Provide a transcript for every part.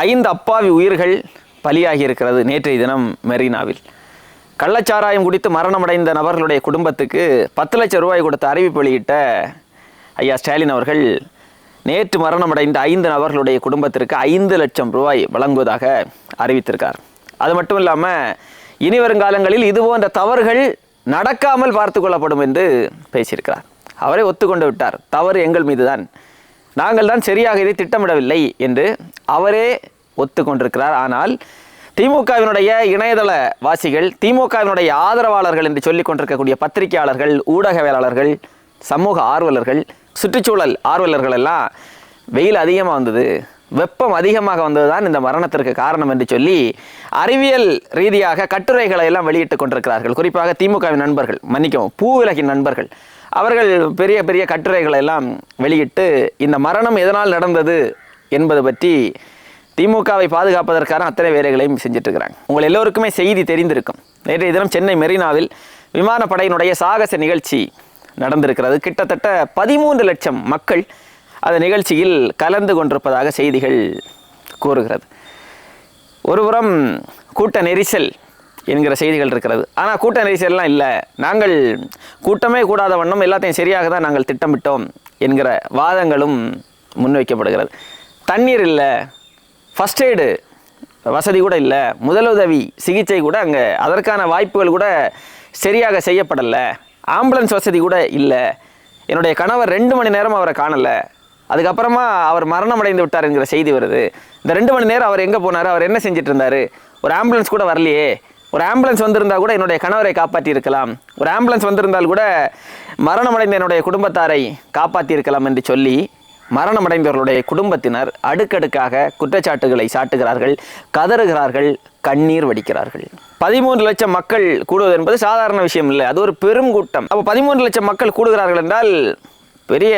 ஐந்து அப்பாவி உயிர்கள் பலியாகி இருக்கிறது நேற்றைய தினம் மெரினாவில். கள்ளச்சாராயம் குடித்து மரணமடைந்த நபர்களுடைய குடும்பத்துக்கு பத்து லட்சம் ரூபாய் கொடுத்த அறிவிப்பு வெளியிட்ட ஐயா ஸ்டாலின் அவர்கள் நேற்று மரணமடைந்த ஐந்து நபர்களுடைய குடும்பத்திற்கு ஐந்து லட்சம் ரூபாய் வழங்குவதாக அறிவித்திருக்கார். அது மட்டும் இல்லாமல் இனி வருங்காலங்களில் இது போன்ற தவறுகள் நடக்காமல் பார்த்து கொள்ளப்படும் என்று பேசியிருக்கிறார். அவரே ஒத்துக்கொண்டு விட்டார். தவறு எங்கள் மீதுதான். நாங்கள் தான் சரியாக இதை திட்டமிடவில்லை என்று அவரே ஒத்துக்கொண்டிருக்கிறார். ஆனால் திமுகவினுடைய இணையதள வாசிகள் திமுகவினுடைய ஆதரவாளர்கள் என்று சொல்லிக் கொண்டிருக்கக்கூடிய பத்திரிகையாளர்கள் ஊடகவியலாளர்கள் சமூக ஆர்வலர்கள் சுற்றுச்சூழல் ஆர்வலர்கள் எல்லாம் வெயில் அதிகமாக வந்தது. வெப்பம் அதிகமாக வந்தது தான் இந்த மரணத்திற்கு காரணம் என்று சொல்லி அறிவியல் ரீதியாக கட்டுரைகளை எல்லாம் வெளியிட்டுக் கொண்டிருக்கிறார்கள். குறிப்பாக திமுகவின் நண்பர்கள் மன்னிக்கவும் பூவிலகின் நண்பர்கள். அவர்கள் பெரிய பெரிய கட்டுரைகளை எல்லாம் வெளியிட்டு இந்த மரணம் எதனால் நடந்தது என்பது பற்றி திமுகவை பாதுகாப்பதற்கான அத்தனை வேலைகளையும் செஞ்சிட்ருக்கிறாங்க உங்கள் எல்லோருக்குமே செய்தி தெரிந்திருக்கும். நேற்றைய தினம் சென்னை மெரினாவில் விமானப்படையினுடைய சாகச நிகழ்ச்சி நடந்திருக்கிறது. கிட்டத்தட்ட பதிமூன்று லட்சம் மக்கள் அந்த நிகழ்ச்சியில் கலந்து கொண்டிருப்பதாக செய்திகள் கூறுகிறது. ஒருபுறம் கூட்ட நெரிசல் என்கிற செய்திகள் இருக்கிறது. ஆனால் கூட்ட நெரிசல்லாம் இல்லை. நாங்கள் கூட்டமே கூடாத வண்ணம் எல்லாத்தையும் சரியாக தான் நாங்கள் திட்டமிட்டோம் என்கிற வாதங்களும் முன்வைக்கப்படுகிறது. தண்ணீர் இல்லை. ஃபஸ்ட் எய்டு வசதி கூட இல்லை. முதலுதவி சிகிச்சை கூட அங்கே அதற்கான வாய்ப்புகள் கூட சரியாக செய்யப்படலை. ஆம்புலன்ஸ் வசதி கூட இல்லை. என்னுடைய கணவர் ரெண்டு மணி நேரம் அவரை காணலை. அதுக்கப்புறமா அவர் மரணம் அடைந்து விட்டார் என்கிற செய்தி வருது. இந்த ரெண்டு மணி நேரம் அவர் எங்கே போனார்? அவர் என்ன செஞ்சிட்டு இருந்தார்? ஒரு ஆம்புலன்ஸ் கூட வரலையே. ஒரு ஆம்புலன்ஸ் வந்திருந்தா கூட என்னுடைய கணவரை காப்பாற்றியிருக்கலாம். ஒரு ஆம்புலன்ஸ் வந்திருந்தால் கூட மரணமடைந்த என்னுடைய குடும்பத்தாரை காப்பாற்றியிருக்கலாம் என்று சொல்லி மரணமடைந்தவர்களுடைய குடும்பத்தினர் அடுக்கடுக்காக குற்றச்சாட்டுகளை சாட்டுகிறார்கள் கதறுகிறார்கள் கண்ணீர் வடிக்கிறார்கள். பதிமூன்று லட்சம் மக்கள் கூடுவது என்பது சாதாரண விஷயம் இல்லை. அது ஒரு பெரும் கூட்டம். அப்போ பதிமூன்று லட்சம் மக்கள் கூடுகிறார்கள் என்றால் பெரிய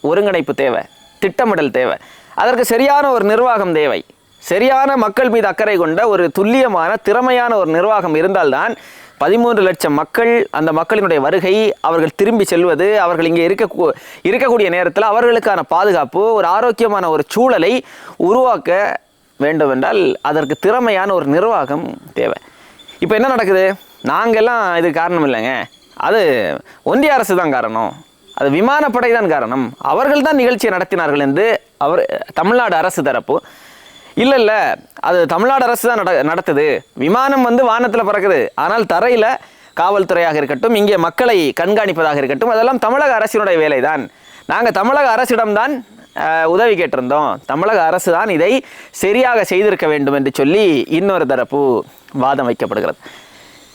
ஒருங்கிணைப்பு தேவை திட்டமிடல் தேவை. அதற்கு சரியான ஒரு நிர்வாகம் தேவை. சரியான மக்கள் மீது அக்கறை கொண்ட ஒரு துல்லியமான திறமையான ஒரு நிர்வாகம் இருந்தால்தான் பதிமூன்று லட்சம் மக்கள் அந்த மக்களினுடைய வருகை அவர்கள் திரும்பி செல்வது அவர்கள் இங்கே இருக்க இருக்கக்கூடிய நேரத்தில் அவர்களுக்கான பாதுகாப்பு ஒரு ஆரோக்கியமான ஒரு சூழலை உருவாக்க வேண்டும் என்றால் அதற்கு திறமையான ஒரு நிர்வாகம் தேவை. இப்போ என்ன நடக்குது? நாங்கள்லாம் இது காரணம் இல்லைங்க. அது ஒன்றிய அரசு தான் காரணம். அது விமானப்படை தான் காரணம். அவர்கள் தான் நிகழ்ச்சியை நடத்தினார்கள் என்று அவர் தமிழ்நாடு அரசு தரப்பு இல்லை இல்லை அது தமிழ்நாடு அரசு தான் நட நடத்துது. விமானம் வந்து வானத்தில் பறக்குது. ஆனால் தரையில் காவல்துறையாக இருக்கட்டும் இங்கே மக்களை கண்காணிப்பதாக இருக்கட்டும் அதெல்லாம் தமிழக அரசினுடைய வேலை தான் நாங்கள் தமிழக அரசிடம்தான் உதவி கேட்டிருந்தோம். தமிழக அரசு தான் இதை சரியாக செய்திருக்க வேண்டும் என்று சொல்லி இன்னொரு தரப்பு வாதம் வைக்கப்படுகிறது.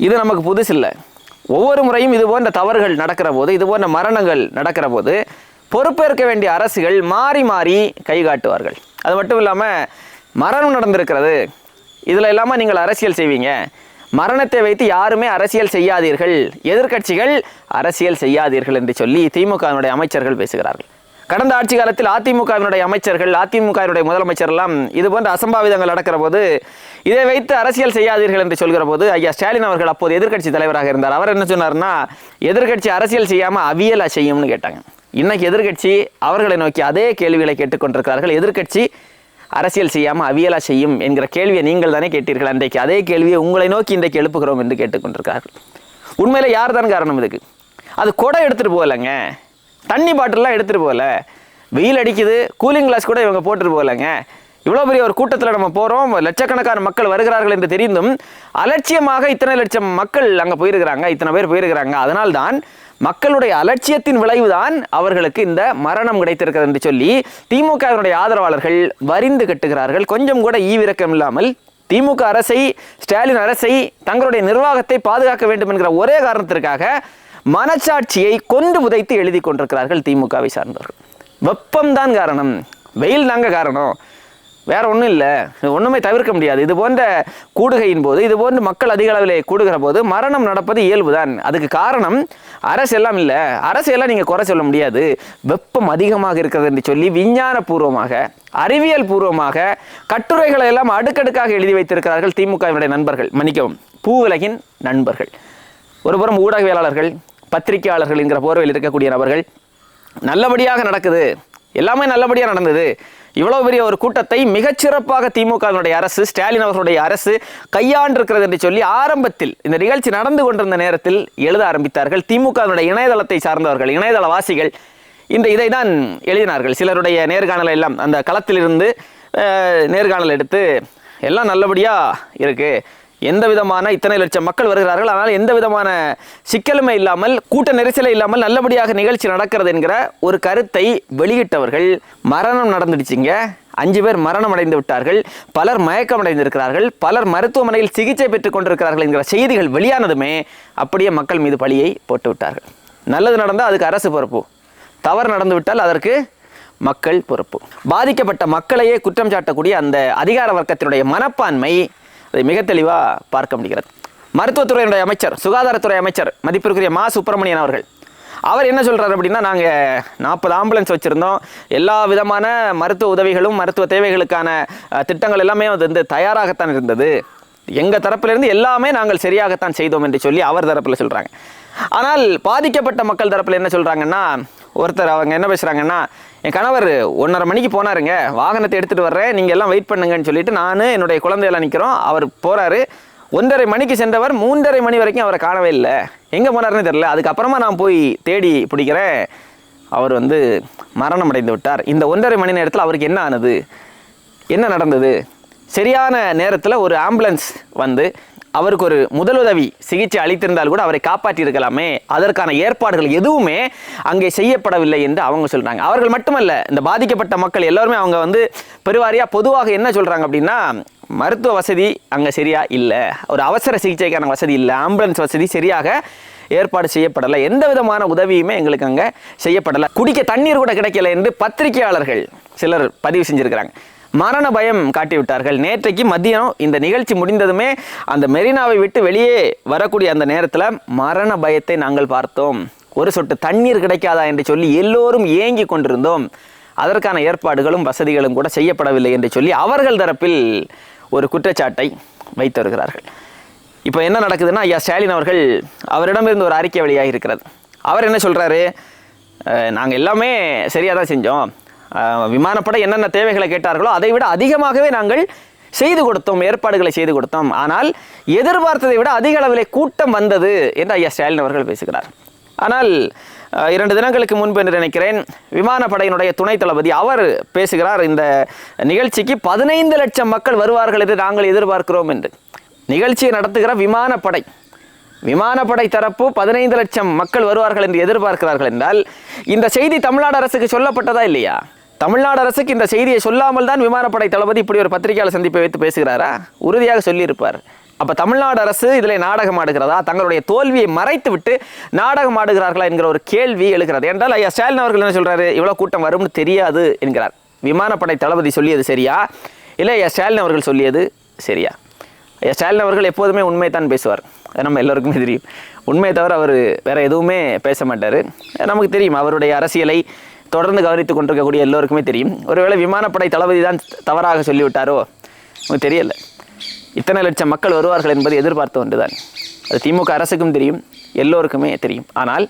இது நமக்கு புதுசில்லை ஒவ்வொரு முறையும் இது போன்ற தவறுகள் நடக்கிற போது இது போன்ற மரணங்கள் நடக்கிற போது பொறுப்பேற்க வேண்டிய அரசுகள் மாறி மாறி கை காட்டுவார்கள். அது மட்டும் இல்லாமல் மரணம் நடந்திருக்கிறது. இதில் இல்லாமல் நீங்கள் அரசியல் செய்வீங்க. மரணத்தை வைத்து யாருமே அரசியல் செய்யாதீர்கள். எதிர்க்கட்சிகள் அரசியல் செய்யாதீர்கள் என்று சொல்லி திமுகவினுடைய அமைச்சர்கள் பேசுகிறார்கள். கடந்த ஆட்சி காலத்தில் அதிமுகவினுடைய அமைச்சர்கள் அதிமுகவினுடைய முதலமைச்சர் எல்லாம் இது போன்ற அசம்பாவிதங்கள் நடக்கிற போது இதை வைத்து அரசியல் செய்யாதீர்கள் என்று சொல்கிற போது ஐயா ஸ்டாலின் அவர்கள் அப்போது எதிர்கட்சி தலைவராக இருந்தார். அவர் என்ன சொன்னார்னா எதிர்க்கட்சி அரசியல் செய்யாமல் அவியலா செய்யும்னு கேட்டாங்க. இன்னைக்கு எதிர்கட்சி அவர்களை நோக்கி அதே கேள்விகளை கேட்டுக்கொண்டிருக்கிறார்கள். எதிர்க்கட்சி அரசியல் செய்யாமல் அவியலா செய்யும் என்கிற கேள்வியை நீங்கள் தானே கேட்டீர்கள் அன்றைக்கு. அதே கேள்வியை உங்களை நோக்கி இன்றைக்கு எழுப்புகிறோம் என்று கேட்டுக்கொண்டிருக்கிறார்கள். உண்மையில் யார் தான் காரணம் இதுக்கு? அது கொடை எடுத்துகிட்டு போகலைங்க. தண்ணி பாட்டில்லாம் எடுத்துகிட்டு போகல. வெயில் அடிக்குது கூலிங் கிளாஸ் கூட இவங்க போட்டுட்டு போகலைங்க. இவ்வளோ பெரிய ஒரு கூட்டத்தில் நம்ம போகிறோம் லட்சக்கணக்கான மக்கள் வருகிறார்கள் என்று தெரிந்தும் அலட்சியமாக இத்தனை லட்சம் மக்கள் அங்கே போயிருக்கிறாங்க இத்தனை பேர் போயிருக்கிறாங்க. அதனால்தான் மக்களுடைய அலட்சியத்தின் விளைவுதான் அவர்களுக்கு இந்த மரணம் கிடைத்திருக்கிறது என்று சொல்லி திமுகவினுடைய ஆதரவாளர்கள் வரிந்து கட்டுகிறார்கள். கொஞ்சம் கூட ஈவிரக்கம் இல்லாமல் திமுக அரசை ஸ்டாலின் அரசை தங்களுடைய நிர்வாகத்தை பாதுகாக்க வேண்டும் என்கிற ஒரே காரணத்திற்காக மனச்சாட்சியை கொண்டு புதைத்து எழுதி கொண்டிருக்கிறார்கள் திமுகவை சார்ந்தவர்கள். வெப்பம்தான் காரணம். வெயில் தாங்க காரணம். வேற ஒன்றும் இல்லை. ஒன்றுமே தவிர்க்க முடியாது. இது போன்ற கூடுகையின் போது இது போன்ற மக்கள் அதிக அளவில் கூடுகிற போது மரணம் நடப்பது இயல்புதான். அதுக்கு காரணம் அரசு எல்லாம் இல்லை. அரசு எல்லாம் நீங்கள் குறை சொல்ல முடியாது. வெப்பம் அதிகமாக இருக்கிறது என்று சொல்லி விஞ்ஞான பூர்வமாக அறிவியல் பூர்வமாக கட்டுரைகளை எல்லாம் அடுக்கடுக்காக எழுதி வைத்திருக்கிறார்கள் திமுகவினுடைய நண்பர்கள். மன்னிக்கவும் பூவுலகின் நண்பர்கள். ஒருபுறம் ஊடகவியலாளர்கள் பத்திரிகையாளர்கள் என்கிற போர்வையில் இருக்கக்கூடிய நபர்கள் நல்லபடியாக நடக்குது. எல்லாமே நல்லபடியாக நடந்தது. இவ்வளவு பெரிய ஒரு கூட்டத்தை மிகச்சிறப்பாக திமுகவினுடைய அரசு ஸ்டாலின் அவர்களுடைய அரசு கையாண்டிருக்கிறது என்று சொல்லி ஆரம்பத்தில் இந்த நிகழ்ச்சி நடந்து கொண்டிருந்த நேரத்தில் எழுத ஆரம்பித்தார்கள். திமுகவினுடைய இணையதளத்தை சார்ந்தவர்கள் இணையதளவாசிகள் இந்த இதை தான் எழுதினார்கள். சிலருடைய நேர்காணல் எல்லாம் அந்த களத்திலிருந்து அஹ், நேர்காணல் எடுத்து எல்லாம் நல்லபடியாக இருக்கு. எந்த விதமான இத்தனை லட்சம் மக்கள் வருகிறார்கள் ஆனால் எந்த விதமான சிக்கலுமே இல்லாமல் கூட்ட நெரிசலே இல்லாமல் நல்லபடியாக நிகழ்ச்சி நடக்கிறது என்கிற ஒரு கருத்தை வெளியிட்டவர்கள் மரணம் நடந்துடுச்சுங்க. அஞ்சு பேர் மரணம் அடைந்து விட்டார்கள் பலர் மயக்கம் அடைந்திருக்கிறார்கள் பலர் மருத்துவமனையில் சிகிச்சை பெற்றுக் கொண்டிருக்கிறார்கள் என்கிற செய்திகள் வெளியானதுமே அப்படியே மக்கள் மீது பழியை போட்டு விட்டார்கள். நல்லது நடந்தால் அதுக்கு அரசு பொறுப்பு. தவறு நடந்துவிட்டால் அதற்கு மக்கள் பொறுப்பு. பாதிக்கப்பட்ட மக்களையே குற்றம் சாட்டக்கூடிய அந்த அதிகார வர்க்கத்தினுடைய மனப்பான்மை அதை மிக தெளிவாக பார்க்க முடிகிறது. மருத்துவத்துறையினுடைய அமைச்சர் சுகாதாரத்துறை அமைச்சர் மதிப்பிற்குரிய மா. சுப்பிரமணியன் அவர்கள். அவர் என்ன சொல்கிறார் அப்படின்னா நாங்கள் நாற்பது ஆம்புலன்ஸ் வச்சுருந்தோம். எல்லா விதமான மருத்துவ உதவிகளும் மருத்துவ தேவைகளுக்கான திட்டங்கள் எல்லாமே அது வந்து தயாராகத்தான் இருந்தது. எங்கள் தரப்பிலிருந்து எல்லாமே நாங்கள் சரியாகத்தான் செய்தோம் என்று சொல்லி அவர் தரப்பில் சொல்கிறாங்க ஆனால் பாதிக்கப்பட்ட மக்கள் தரப்பில் என்ன சொல்கிறாங்கன்னா ஒருத்தர் அவங்க என்ன பேசுகிறாங்கன்னா என் கணவர் ஒன்றரை மணிக்கு போனாருங்க வாகனத்தை எடுத்துகிட்டு வர்றேன் நீங்கள் எல்லாம் வெயிட் பண்ணுங்கன்னு சொல்லிட்டு நான் என்னுடைய குழந்தையெல்லாம் நிற்கிறோம் அவர் போகிறாரு ஒன்றரை மணிக்கு சென்றவர் மூன்றரை மணி வரைக்கும் அவரை காணவே இல்லை. எங்கே போனாருன்னு தெரியல. அதுக்கப்புறமா நான் போய் தேடி பிடிக்கிறேன். அவர் வந்து மரணம் அடைந்து விட்டார். இந்த ஒன்றரை மணி நேரத்தில் அவருக்கு என்ன ஆனது? என்ன நடந்தது? சரியான நேரத்தில் ஒரு ஆம்புலன்ஸ் வந்து அவருக்கு ஒரு முதலுதவி சிகிச்சை அளித்திருந்தால் கூட அவரை காப்பாற்றியிருக்கலாமே. அதற்கான ஏற்பாடுகள் எதுவுமே அங்கே செய்யப்படவில்லை என்று அவங்க சொல்கிறாங்க அவர்கள் மட்டுமல்ல இந்த பாதிக்கப்பட்ட மக்கள் எல்லாருமே அவங்க வந்து பெருவாரியாக பொதுவாக என்ன சொல்கிறாங்க அப்படின்னா மருத்துவ வசதி அங்கே சரியா இல்லை. ஒரு அவசர சிகிச்சைக்கான வசதி இல்லை. ஆம்புலன்ஸ் வசதி சரியாக ஏற்பாடு செய்யப்படலை. எந்த விதமான உதவியுமே எங்களுக்கு அங்கே செய்யப்படலை. குடிக்க தண்ணீர் கூட கிடைக்கல என்று பத்திரிகையாளர்கள் சிலர் பதிவு செஞ்சுருக்கிறாங்க. மரண பயம் காட்டிவிட்டார்கள். நேற்றைக்கு மதியம் இந்த நிகழ்ச்சி முடிந்ததுமே அந்த மெரினாவை விட்டு வெளியே வரக்கூடிய அந்த நேரத்தில் மரண பயத்தை நாங்கள் பார்த்தோம். ஒரு சொட்டு தண்ணீர் கிடைக்காதா என்று சொல்லி எல்லோரும் ஏங்கி கொண்டிருந்தோம். அதற்கான ஏற்பாடுகளும் வசதிகளும் கூட செய்யப்படவில்லை என்று சொல்லி அவர்கள் தரப்பில் ஒரு குற்றச்சாட்டை வைத்து வருகிறார்கள். இப்போ என்ன நடக்குதுன்னா ஐயா ஸ்டாலின் அவர்கள் அவரிடமிருந்து ஒரு அறிக்கை வழியாக இருக்கிறது. அவர் என்ன சொல்கிறாரு நாங்கள் எல்லாமே சரியாக தான் செஞ்சோம். விமானப்படை என்னென்ன தேவைகளை கேட்டார்களோ அதை விட அதிகமாகவே நாங்கள் செய்து கொடுத்தோம் ஏற்பாடுகளை செய்து கொடுத்தோம். ஆனால் எதிர்பார்த்ததை விட அதிக அளவிலே கூட்டம் வந்தது என்று ஐயா ஸ்டாலின் அவர்கள் பேசுகிறார். ஆனால் இரண்டு தினங்களுக்கு முன்பு என்று நினைக்கிறேன் விமானப்படையினுடைய துணை தளபதி அவர் பேசுகிறார் இந்த நிகழ்ச்சிக்கு பதினைந்து லட்சம் மக்கள் வருவார்கள் என்று நாங்கள் எதிர்பார்க்கிறோம் என்று. நிகழ்ச்சியை நடத்துகிற விமானப்படை விமானப்படை தரப்பு பதினைந்து லட்சம் மக்கள் வருவார்கள் என்று எதிர்பார்க்கிறார்கள் என்றால் இந்த செய்தி தமிழ்நாடு அரசுக்கு சொல்லப்பட்டதா இல்லையா? தமிழ்நாடு அரசுக்கு இந்த செய்தியை சொல்லாமல் தான் விமானப்படை தளபதி இப்படி ஒரு பத்திரிகையாளர் சந்திப்பை வைத்து பேசுகிறாரா? உறுதியாக சொல்லியிருப்பார். அப்போ தமிழ்நாடு அரசு இதில் நாடகம் ஆடுகிறதா? தங்களுடைய தோல்வியை மறைத்து விட்டு நாடகம் ஆடுகிறார்களா என்கிற ஒரு கேள்வி எழுகிறது. என்றால் ஐயா ஸ்டாலின் அவர்கள் என்ன சொல்கிறாரு இவ்வளோ கூட்டம் வரும்னு தெரியாது என்கிறார். விமானப்படை தளபதி சொல்லியது சரியா? இல்லை ஐயா ஸ்டாலின் அவர்கள் சொல்லியது சரியா? ஐயா ஸ்டாலின் அவர்கள் எப்போதுமே உண்மையை தான் பேசுவார். அது நம்ம எல்லோருக்குமே தெரியும். உண்மையை தவிர அவர் வேற எதுவுமே பேச மாட்டார். நமக்கு தெரியும் அவருடைய அரசியலை தொடர்ந்து கவனித்து கொண்டிருக்கக்கூடிய எல்லோருக்குமே தெரியும். ஒருவேளை விமானப்படை தளபதி தான் தவறாக சொல்லிவிட்டாரோ? உங்களுக்கு தெரியல. இத்தனை லட்சம் மக்கள் வருவார்கள் என்பது எதிர்பார்த்த ஒன்றுதான். அது திமுக அரசுக்கும் தெரியும் எல்லோருக்குமே தெரியும். ஆனால்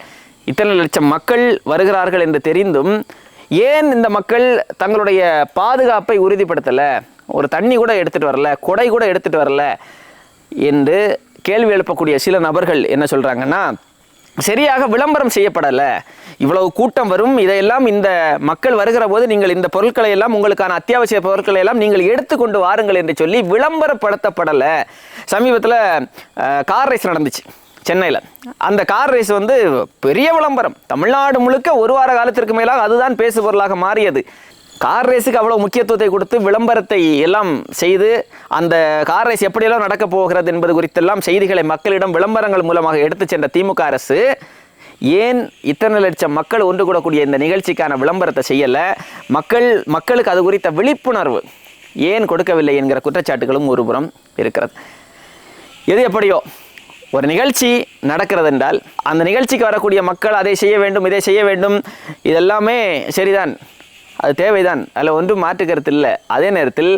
இத்தனை லட்சம் மக்கள் வருகிறார்கள் என்று தெரிந்தும் ஏன் இந்த மக்கள் தங்களுடைய பாதுகாப்பை உறுதிப்படுத்தலை? ஒரு தண்ணி கூட எடுத்துகிட்டு வரல கொடை கூட எடுத்துகிட்டு வரல என்று கேள்வி எழுப்பக்கூடிய சில நபர்கள் என்ன சொல்கிறாங்கன்னா சரியாக விளம்பரம் செய்யப்படலை. இவ்வளவு கூட்டம் வரும். இதையெல்லாம் இந்த மக்கள் வருகிற போது நீங்கள் இந்த பொருட்களை எல்லாம் உங்களுக்கான அத்தியாவசிய பொருட்களை எல்லாம் நீங்கள் எடுத்துக்கொண்டு வாருங்கள் என்று சொல்லி விளம்பரப்படுத்தப்படலை. சமீபத்தில் கார் ரேஸ் நடந்துச்சு சென்னையில். அந்த கார் ரேஸ் வந்து பெரிய விளம்பரம். தமிழ்நாடு முழுக்க ஒரு வார காலத்திற்கு மேலாக அதுதான் பேசு பொருளாக மாறியது. கார் ரேஸுக்கு அவ்வளோ முக்கியத்துவத்தை கொடுத்து விளம்பரத்தை எல்லாம் செய்து அந்த கார் ரேஸ் எப்படியெல்லாம் நடக்கப் போகிறது என்பது குறித்தெல்லாம் செய்திகளை மக்களிடம் விளம்பரங்கள் மூலமாக எடுத்துச் சென்ற திமுக அரசு ஏன் இத்தனை லட்சம் மக்கள் ஒன்று கூடக்கூடிய இந்த நிகழ்ச்சிக்கான விளம்பரத்தை செய்யலை? மக்கள் மக்களுக்கு அது குறித்த விழிப்புணர்வு ஏன் கொடுக்கவில்லை என்கிற குற்றச்சாட்டுகளும் ஒருபுறம் இருக்கிறது. எது எப்படியோ ஒரு நிகழ்ச்சி நடக்கிறது என்றால் அந்த நிகழ்ச்சிக்கு வரக்கூடிய மக்கள் அதை செய்ய வேண்டும் இதை செய்ய வேண்டும் இதெல்லாமே சரிதான். அது தேவைதான். அதில் ஒன்றும் மாற்று கருத்து இல்லை. அதே நேரத்தில்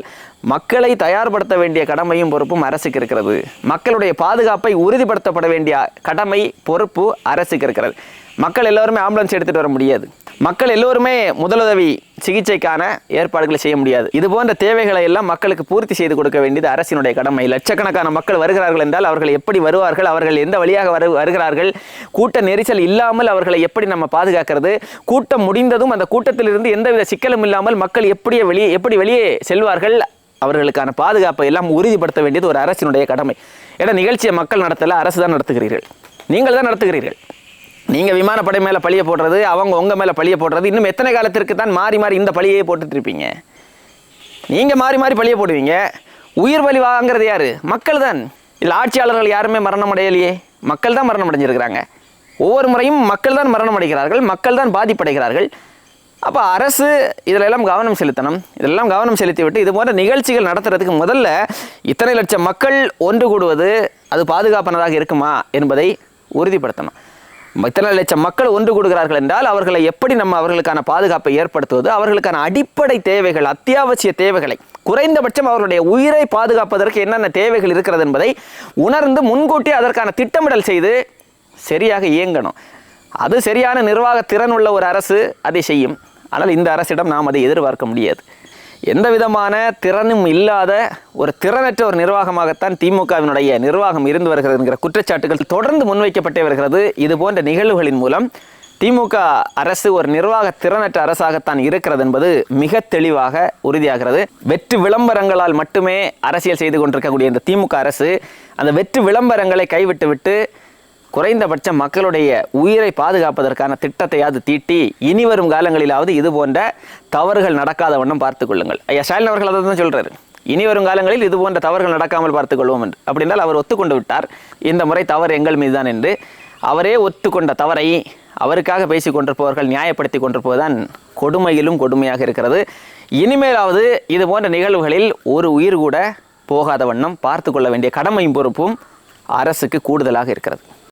மக்களை தயார்படுத்த வேண்டிய கடமையும் பொறுப்பும் அரசுக்கு இருக்கிறது. மக்களுடைய பாதுகாப்பை உறுதிப்படுத்தப்பட வேண்டிய கடமை பொறுப்பு அரசுக்கு இருக்கிறது. மக்கள் எல்லோருமே ஆம்புலன்ஸ் எடுத்துகிட்டு வர முடியாது. மக்கள் எல்லோருமே முதலுதவி சிகிச்சைக்கான ஏற்பாடுகளை செய்ய முடியாது. இது போன்ற தேவைகளை எல்லாம் மக்களுக்கு பூர்த்தி செய்து கொடுக்க வேண்டியது அரசினுடைய கடமை. லட்சக்கணக்கான மக்கள் வருகிறார்கள் என்றால் அவர்கள் எப்படி வருவார்கள் அவர்கள் எந்த வழியாக வரு வருகிறார்கள் கூட்ட நெரிசல் இல்லாமல் அவர்களை எப்படி நம்ம பாதுகாக்கிறது கூட்டம் முடிந்ததும் அந்த கூட்டத்திலிருந்து எந்தவித சிக்கலும் இல்லாமல் மக்கள் எப்படியே வெளியே எப்படி வெளியே செல்வார்கள் அவர்களுக்கான பாதுகாப்பை எல்லாம் உறுதிப்படுத்த வேண்டியது ஒரு அரசினுடைய கடமை. ஏன்னா நிகழ்ச்சியை மக்கள் நடத்தல அரசு தான் நடத்துகிறீர்கள். நீங்கள் தான் நடத்துகிறீர்கள். நீங்கள் விமானப்படை மேலே பழிய போடுறது அவங்க உங்கள் மேலே பழிய போடுறது இன்னும் எத்தனை காலத்திற்கு தான் மாறி மாறி இந்த பழியே போட்டுட்ருப்பீங்க? நீங்கள் மாறி மாறி பழிய போடுவீங்க. உயிர் பலி வாங்குறது யார்? மக்கள் தான் இல்லை ஆட்சியாளர்கள் யாருமே மரணம் அடையலையே மக்கள் தான் மரணம் அடைஞ்சிருக்கிறாங்க ஒவ்வொரு முறையும் மக்கள் தான் மரணம் அடைகிறார்கள் மக்கள் தான் பாதிப்படைகிறார்கள். அப்போ அரசு இதிலெல்லாம் கவனம் செலுத்தணும். இதெல்லாம் கவனம் செலுத்தி விட்டு இது போன்ற நிகழ்ச்சிகள் நடத்துறதுக்கு முதல்ல இத்தனை லட்சம் மக்கள் ஒன்று கூடுவது அது பாதுகாப்பானதாக இருக்குமா என்பதை உறுதிப்படுத்தணும். இத்தனை லட்சம் மக்கள் ஒன்று கூடுகிறார்கள் என்றால் அவர்களை எப்படி நம்ம அவர்களுக்கான பாதுகாப்பை ஏற்படுத்துவது? அவர்களுக்கான அடிப்படை தேவைகள் அத்தியாவசிய தேவைகளை குறைந்தபட்சம் அவர்களுடைய உயிரை பாதுகாப்பதற்கு என்னென்ன தேவைகள் இருக்கிறது என்பதை உணர்ந்து முன்கூட்டி அதற்கான திட்டமிடல் செய்து சரியாக இயங்கணும். அது சரியான நிர்வாக திறன் உள்ள ஒரு அரசு அதை செய்யும். ஆனால் இந்த அரசிடம் நாம் அதை எதிர்பார்க்க முடியாது. எந்த விதமான திறனும் இல்லாத ஒரு திறனற்ற ஒரு நிர்வாகமாகத்தான் திமுகவினுடைய நிர்வாகம் இருந்து வருகிறது என்கிற குற்றச்சாட்டுகள் தொடர்ந்து முன்வைக்கப்பட்டே வருகிறது. இது போன்ற நிகழ்வுகளின் மூலம் திமுக அரசு ஒரு நிர்வாக திறனற்ற அரசாகத்தான் இருக்கிறது என்பது மிக தெளிவாக உறுதியாகிறது. வெற்று விளம்பரங்களால் மட்டுமே அரசியல் செய்து கொண்டிருக்கக்கூடிய இந்த திமுக அரசு அந்த வெற்று விளம்பரங்களை கைவிட்டுவிட்டு குறைந்தபட்ச மக்களுடைய உயிரை பாதுகாப்பதற்கான திட்டத்தையாவது தீட்டி இனி வரும் காலங்களிலாவது இது போன்ற தவறுகள் நடக்காத வண்ணம் பார்த்துக் கொள்ளுங்கள். ஐயா ஸ்டாலின் அவர்கள் அதை தான் சொல்கிறார் இனி வரும் காலங்களில் இது போன்ற தவறுகள் நடக்காமல் பார்த்துக்கொள்வோம் என்று. அப்படின்னால் அவர் ஒத்துக்கொண்டு விட்டார். இந்த முறை தவறு எங்கள் மீதுதான் என்று. அவரே ஒத்துக்கொண்ட தவறை அவருக்காக பேசிக்கொண்டிருப்பவர்கள் நியாயப்படுத்தி கொண்டிருப்பதுதான் கொடுமையிலும் கொடுமையாக இருக்கிறது. இனிமேலாவது இது போன்ற நிகழ்வுகளில் ஒரு உயிர் கூட போகாத வண்ணம் பார்த்து கொள்ள வேண்டிய கடமையும் பொறுப்பும் அரசுக்கு கூடுதலாக இருக்கிறது.